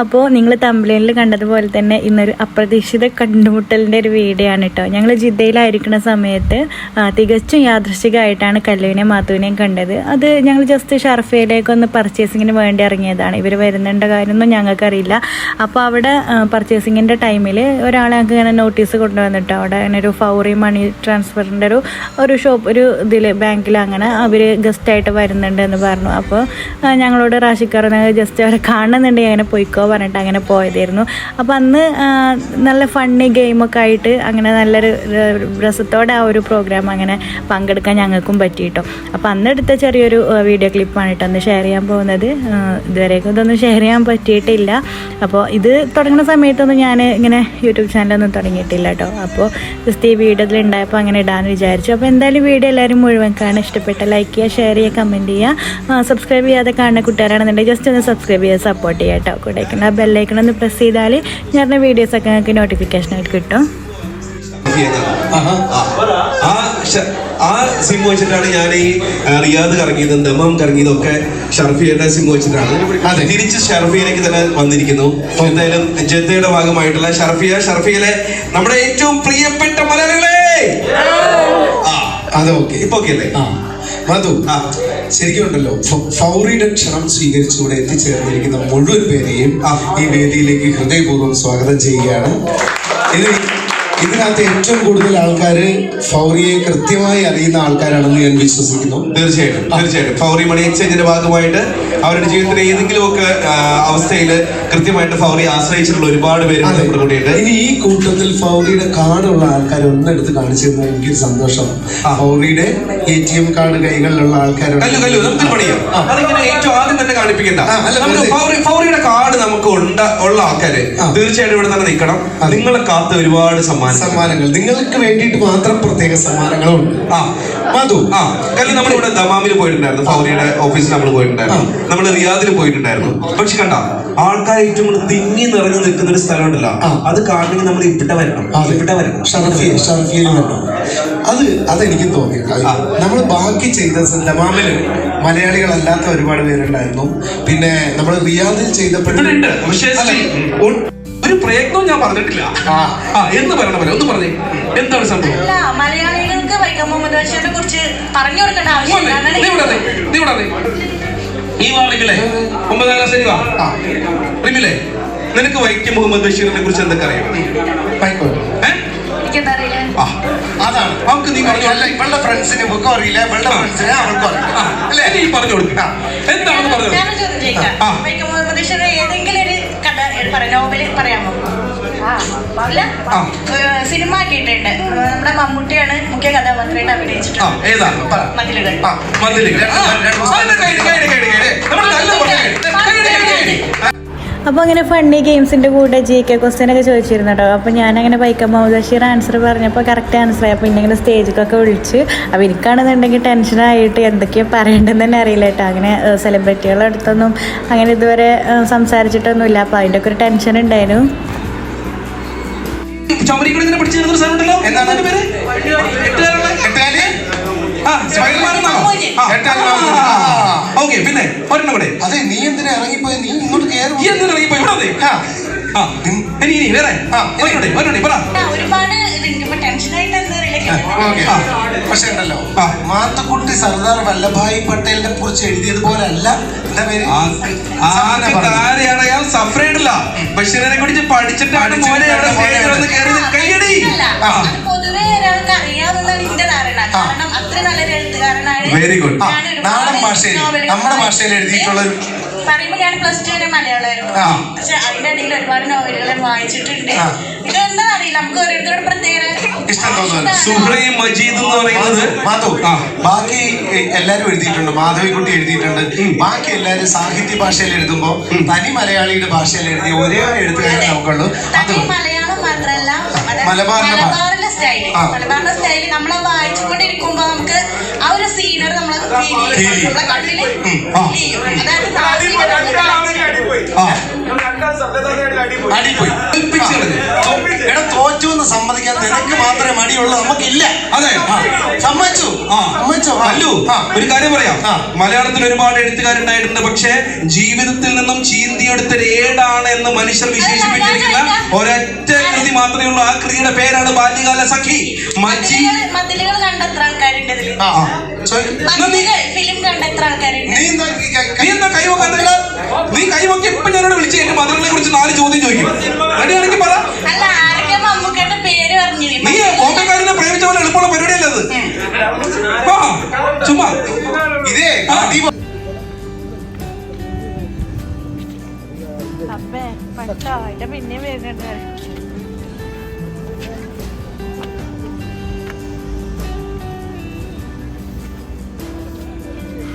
അപ്പോൾ നിങ്ങൾ തമ്പ്ലൈനിൽ കണ്ടതുപോലെ തന്നെ ഇന്നൊരു അപ്രതീക്ഷിത കണ്ടുമുട്ടലിന്റെ ഒരു വീഡിയോ ആണ് കേട്ടോ ഞങ്ങൾ ജിദ്ദയിലായിരിക്കുന്ന സമയത്ത് തികച്ചും യാദൃശികമായിട്ടാണ് കല്ലുവിനെയും മാത്തുവിനെയും കണ്ടത്. അത് ഞങ്ങൾ ജസ്റ്റ് ഷർഫയിലേക്ക് ഒന്ന് പർച്ചേസിങ്ങിന് വേണ്ടി ഇറങ്ങിയതാണ്. ഇവർ വരുന്നുണ്ട കാര്യമൊന്നും ഞങ്ങൾക്കറിയില്ല. അപ്പോൾ അവിടെ പർച്ചേസിങ്ങിന്റെ ടൈമിൽ ഒരാളെ ഞങ്ങൾക്ക് ഇങ്ങനെ നോട്ടീസ് കൊണ്ടുവന്നിട്ടോ അവിടെ അങ്ങനെ ഒരു ഫൗറി മണി ട്രാൻസ്ഫറിന്റെ ഒരു ഒരു ഷോപ്പ് ഒരു ഇതിൽ ബാങ്കിൽ അങ്ങനെ അവർ ഗസ്റ്റായിട്ട് വരുന്നുണ്ട് എന്ന് പറഞ്ഞു. അപ്പോൾ ഞങ്ങളോട് റാഷിക്കാർ ജസ്റ്റ് അവരെ കാണുന്നുണ്ടെങ്കിൽ അങ്ങനെ പോയിക്കോ. പറഞ്ഞിട്ട് അങ്ങനെ പോയതായിരുന്നു. അപ്പോൾ അന്ന് നല്ല ഫണ്ണി ഗെയിമൊക്കെ ആയിട്ട് അങ്ങനെ നല്ലൊരു രസത്തോടെ ആ ഒരു പ്രോഗ്രാം അങ്ങനെ പങ്കെടുക്കാൻ ഞങ്ങൾക്കും പറ്റിയിട്ടോ. അപ്പോൾ അന്ന് എടുത്ത ചെറിയൊരു വീഡിയോ ക്ലിപ്പാണ് കേട്ടോ അന്ന് ഷെയർ ചെയ്യാൻ പോകുന്നത്. ഇതുവരേക്കും ഇതൊന്നും ഷെയർ ചെയ്യാൻ പറ്റിയിട്ടില്ല. അപ്പോൾ ഇത് തുടങ്ങുന്ന സമയത്തൊന്നും ഞാൻ ഇങ്ങനെ യൂട്യൂബ് ചാനലൊന്നും തുടങ്ങിയിട്ടില്ല കേട്ടോ. അപ്പോൾ ജസ്റ്റ് ഈ വീഡിയോ ഇതിലുണ്ടായപ്പോൾ അങ്ങനെ ഇടാമെന്ന് വിചാരിച്ചു. അപ്പോൾ എന്തായാലും വീഡിയോ എല്ലാവരും മുഴുവൻ കാണാൻ ഇഷ്ടപ്പെട്ട ലൈക്ക് ചെയ്യുക ഷെയർ ചെയ്യുക കമന്റ് ചെയ്യുക. സബ്സ്ക്രൈബ് ചെയ്യാതെ കാണുന്ന കുട്ടികളാണെന്നുണ്ടെങ്കിൽ ജസ്റ്റ് ഒന്ന് സബ്സ്ക്രൈബ് ചെയ്യുക സപ്പോർട്ട് ചെയ്യാം കേട്ടോ. കൂടെ ആ ബെല്ലൈക്കൺ ഒന്ന് പ്രസ് ചെയ്താൽ ഞാൻ വീഡിയോസൊക്കെ നിങ്ങൾക്ക് നോട്ടിഫിക്കേഷനായിട്ട് കിട്ടും. ആ ആ സിം വെച്ചിട്ടാണ് ഞാൻ ഈ റിയാദ് കറങ്ങിയതും ദമം കറങ്ങിയതും ഒക്കെ ഷർഫിയുടെ സിം വെച്ചിട്ടാണ്. അതെ. തിരിച്ച് ഷർഫിയിലേക്ക് തന്നെ വന്നിരിക്കുന്നു. എന്തായാലും ജദ്ദയുടെ ഭാഗമായിട്ടുള്ള ഷർഫിയ ഷർഫിയിലെ നമ്മുടെ ഏറ്റവും പ്രിയപ്പെട്ട മലയാളികളെ! ആ ഓക്കെ ഇപ്പൊ ഓക്കെ അല്ലേ? മധു ആ. ശരിക്കും ഉണ്ടല്ലോ ഫൗറിയുടെ ക്ഷണം സ്വീകരിച്ച് ഇവിടെ എത്തിച്ചേർന്നിരിക്കുന്ന മുഴുവൻ പേരെയും. ഈ വേദിയിലേക്ക് ഹൃദയപൂർവം സ്വാഗതം ചെയ്യുകയാണ് ഇത് ഇതിനകത്ത് ഏറ്റവും കൂടുതൽ ആൾക്കാർ ഫൗറിയെ കൃത്യമായി അറിയുന്ന ആൾക്കാരാണെന്ന് ഞാൻ വിശ്വസിക്കുന്നു. തീർച്ചയായിട്ടും തീർച്ചയായിട്ടും. ഫൗറി മണി എക്സ്ചേഞ്ചിന്റെ ഭാഗമായിട്ട് അവരുടെ ജീവിതത്തിലെ ഏതെങ്കിലുമൊക്കെ അവസ്ഥയിൽ കൃത്യമായിട്ട് ഫൗറി ആശ്രയിച്ചിട്ടുള്ള ഒരുപാട് പേര്. നമ്മുടെ കൂടെയുണ്ട് ഇനി ഈ കൂട്ടത്തിൽ ഫൗറിയുടെ കാർഡുള്ള ആൾക്കാർ ഒന്നെടുത്ത് കാണിച്ചു തന്നാൽ എനിക്കൊരു സന്തോഷം. ആ. ഫൗറിയുടെ എ ടി എം കാർഡ് കൈകളിലുള്ള ആൾക്കാരുണ്ട് നമുക്ക് പണിയാം. അതിങ്ങനെ ഏറ്റവും ആദ്യം തന്നെ കാണിപ്പിക്കണ്ട. ഫൗറിയുടെ കാർഡ് നമുക്ക് ഉണ്ട ഉള്ള ആൾക്കാര്. തീർച്ചയായിട്ടും ഇവിടെ തന്നെ നിൽക്കണം. നിങ്ങളെ കാത്ത് ഒരുപാട് സമ്മാനം സമ്മാനങ്ങൾ. നിങ്ങൾക്ക് വേണ്ടിയിട്ട് മാത്രം പ്രത്യേക സമ്മാനങ്ങളുണ്ട്. ആ. മധു. ആ. കാരണം നമ്മൾ ഇവിടെ ദമാമിൽ പോയിട്ടുണ്ടായിരുന്നു. ഫൗരിയുടെ ഓഫീസിൽ നമ്മൾ പോയിട്ടുണ്ടായിരുന്നു. നമ്മൾ റിയാദിൽ പോയിട്ടുണ്ടായിരുന്നു. പക്ഷെ കണ്ട ആൾക്കാർ ഏറ്റവും കൂടുതൽ തിങ്ങി നിറഞ്ഞു നിൽക്കുന്ന ഒരു സ്ഥലമുണ്ടല്ലോ. അത് കാണണമെങ്കിൽ നമ്മൾ ഇവിടെ വരണം. ഇവിടെ വരണം. അത് അതെനിക്ക് തോന്നി. നമ്മൾ ബാക്കി ചെയ്ത ദമാമിൽ മലയാളികളല്ലാത്ത ഒരുപാട് പേരുണ്ടായിരുന്നു. പിന്നെ നമ്മൾ റിയാദിൽ ചെയ്തപ്പോഴും ഉണ്ട്. പക്ഷേ ഒരു- പ്രയത്നവും ഞാൻ പറഞ്ഞിട്ടില്ല. എന്ന് പറയണ പോലെ ഒന്ന് പറഞ്ഞേ. എന്താണ് സംഭവം? മലയാളികൾക്ക് വൈക്കം മുഹമ്മദ് ബഷീറിനെ കുറിച്ച് പറഞ്ഞു കൊടുക്കേണ്ട. ഈ ഒമ്പതാം ക്ലാസ് റിമിലെ നിനക്ക് വൈക്കം മുഹമ്മദ് ബഷീറിനെ കുറിച്ച് എന്തൊക്കെ അറിയാം? അതാണ്. അവൾക്ക് നീ പറഞ്ഞു അല്ല ഇവളുടെ ഫ്രണ്ട്സിന് ഇവൾക്കും അറിയില്ല. ഇവളുടെ ആ. ഫ്രണ്ട്സിനെ അവൾക്കും അറിയില്ല. ആ, അല്ലേ? നീ പറഞ്ഞു കൊടുക്ക. എന്താണെന്ന് പറഞ്ഞു ബഷീറിന്റെ ഏതെങ്കിലും ഒരു കഥ നോവൽ പറയാമോ? സിനിമ ആക്കിയിട്ടുണ്ട് നമ്മുടെ മമ്മൂട്ടിയാണ് മുഖ്യ കഥാപാത്രമായിട്ട് അഭിനയിച്ചിട്ടുണ്ട്. മതിലുകൾ. അപ്പോൾ അങ്ങനെ ഫണ്ണി ഗെയിംസിന്റെ കൂടെ ജി കെ ക്വസ്റ്റ്യൻ ഒക്കെ ചോദിച്ചിരുന്നു കേട്ടോ അപ്പോൾ ഞാനങ്ങനെ വൈക്കം ബഷീർ ആൻസർ പറഞ്ഞപ്പോൾ കറക്റ്റ് ആൻസർ ആയി. അപ്പോൾ ഇങ്ങനെ സ്റ്റേജിലൊക്കെ വിളിച്ച് അപ്പോൾ എനിക്കാണെന്നുണ്ടെങ്കിൽ ടെൻഷനായിട്ട് എന്തൊക്കെയാണ് പറയേണ്ടതെന്ന് തന്നെ അറിയില്ല കേട്ടോ അങ്ങനെ സെലിബ്രിറ്റികളുടെ അടുത്തൊന്നും അങ്ങനെ ഇതുവരെ സംസാരിച്ചിട്ടൊന്നും സംസാരിച്ചിട്ടൊന്നുമില്ല. അപ്പോൾ അതിന്റെ ഒക്കെ ഒരു ടെൻഷൻ ഉണ്ടായിരുന്നു. ചുമരിക്കൂടെ ഇങ്ങനെ പിടിച്ചു നിൽക്കുന്ന സ്ഥലമുണ്ടല്ലോ എന്താണ്? പേര് എട്ടുകാരുള്ള എട്ടാൽ? ആ സ്പൈഡർമാനാണോ എട്ടാൽ. ഓക്കെ പിന്നെ ഒരെണ്ണം കൂടെ അതെ നീ എന്തിനാ ഇറങ്ങിപ്പോയി നീ ഇങ്ങോട്ട് കയറും ഈ എന്തിനാ ഇറങ്ങിപ്പോ ഇവിടെ വന്നേ? ആ. ആ ഇനി ഇനി വേറെ. ഒരുപാട്. പക്ഷെ ഉണ്ടല്ലോ. മാത്തുക്കുട്ടി സർദാർ വല്ലഭായ് പട്ടേലിനെ കുറിച്ച് എഴുതിയത് പോലല്ല എന്താ പേര്. ആരെയാണ് അയാൾ സഫറേഡില്ല ബഷീറിനെ കുറിച്ച് പഠിച്ചിട്ടാണ് പഠിച്ചിട്ട് മോനെ അവിടെ മോനെ സ്റ്റേജിൽ വന്ന് കയറി നിന്ന് കയ്യടി. അല്ല, ആ. അത് പൊതുവെ ഒരാൾക്ക് അറിയാവുന്നതാണ് എന്റെ ധാരണ. കാരണം അത്ര നല്ലൊരു എഴുത്തുകാരനാണ് Very good. ആ, നാടൻ ഭാഷയിൽ നമ്മുടെ ഭാഷയിൽ എഴുതിയിട്ടുള്ള പറയുമ്പോ ഞാൻ പ്ലസ് ടു വരെ മലയാളമായിരുന്നു. പക്ഷെ അതിന്റെ ഇടയിൽ ഒരുപാട് നോവലുകൾ വായിച്ചിട്ടുണ്ട്. ആ. ഇത് എന്താ അറിയില്ല നമുക്ക് ഓരോരുത്തരോട് പ്രത്യേക ഇഷ്ടം തോന്നുന്നു. സുഹ്രയും മജീദ് എന്ന് പറയുന്നത്. മാധു ബാക്കി എല്ലാരും എഴുതിയിട്ടുണ്ട്. മാധവിക്കുട്ടി എഴുതിയിട്ടുണ്ട്. ബാക്കി എല്ലാരും സാഹിത്യ ഭാഷയിൽ എഴുതുമ്പോ തനി മലയാളിയുടെ ഭാഷയിൽ എഴുതിയ ഒരേ എഴുത്തുകാരൻ നമുക്കുള്ളൂ. അത് മലയാളം മലബാറിന്റെ സ്റ്റൈലിൽ മലബാറിന്റെ സ്റ്റൈൽ ആ. മലബാറിന്റെ സ്റ്റൈൽ നമ്മളെ വായിച്ചുകൊണ്ടിരിക്കുമ്പോ നമുക്ക് എടാ തോറ്റു എന്ന് സമ്മതിക്കാൻ നിനക്ക് മാത്രമേ മടിയുള്ളൂ നമുക്കില്ല. അതെ. ആ, സമ്മതിച്ചു. സമ്മതിച്ചു. അല്ലു. ഒരു കാര്യം പറയാം. മലയാളത്തിൽ ഒരുപാട് എഴുത്തുകാരുണ്ടായിട്ടുണ്ട് പക്ഷേ ജീവിതത്തിൽ നിന്നും ചീന്തിയെടുത്തൊരു ഏടാണ് എന്ന് മനുഷ്യർ വിശേഷിപ്പിച്ചിരിക്കുന്ന കൃതി മാത്രമേ ഉള്ളൂ ആ ക്രിയയുടെ പേരാണ് ബാല്യകാല സഖി. മജി മതിലുകൾ കണ്ട എത്ര ആൾക്കാരുണ്ട് നീ എന്താ നീ കൈവക്കി ഇപ്പൊ ഞാനോട് വിളിച്ചു എന്റെ മതിലുകളെ കുറിച്ച് നാല് ചോദ്യം ചോദിക്കും. റെഡിയാണെങ്കിൽ പറ. നീ? കോട്ടക്കാരനെ പ്രേമിച്ച പോലെ എളുപ്പമുള്ള പരിപാടിയല്ല അത്? ചുമ്മാ. ഇതേ ആ. ദീപ പിന്നെ വരുന്നുണ്ട്.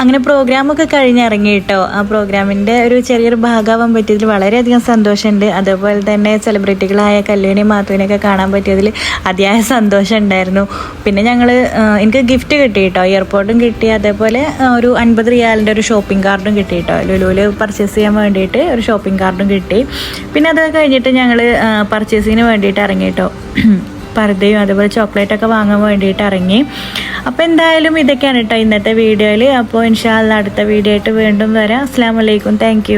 അങ്ങനെ പ്രോഗ്രാമൊക്കെ കഴിഞ്ഞിറങ്ങി കേട്ടോ. ആ പ്രോഗ്രാമിന്റെ ഒരു ചെറിയൊരു ഭാഗമാവാൻ പറ്റിയതിൽ വളരെയധികം സന്തോഷമുണ്ട്. അതേപോലെ തന്നെ സെലിബ്രിറ്റികളായ കല്യാണിയും മാത്തുവിനെയൊക്കെ കാണാൻ പറ്റിയതിൽ അതിയായ സന്തോഷം ഉണ്ടായിരുന്നു. പിന്നെ ഞങ്ങൾ എനിക്ക് ഗിഫ്റ്റ് കിട്ടി കേട്ടോ. എയർപോർട്ടും കിട്ടി. അതേപോലെ ഒരു അൻപത് റിയാലിന്റെ ഒരു ഷോപ്പിംഗ് കാർഡും കിട്ടി കേട്ടോ. ലുലുവിൽ പർച്ചേസ് ചെയ്യാൻ വേണ്ടിയിട്ട് ഒരു ഷോപ്പിംഗ് കാർഡും കിട്ടി. പിന്നെ അത് കഴിഞ്ഞിട്ട് ഞങ്ങൾ പർച്ചേസിങ്ങിന് വേണ്ടിയിട്ട് ഇറങ്ങി കേട്ടോ. പർദ്ദയും അതുപോലെ ചോക്ലേറ്റൊക്കെ വാങ്ങാൻ വേണ്ടിയിട്ട് ഇറങ്ങി. അപ്പോൾ എന്തായാലും ഇതൊക്കെയാണ് കേട്ടോ ഇന്നത്തെ വീഡിയോയിൽ അപ്പോൾ ഇൻഷാല്ല അടുത്ത വീഡിയോ ആയിട്ട് വീണ്ടും വരാം. അസ്സാം വലൈക്കും താങ്ക്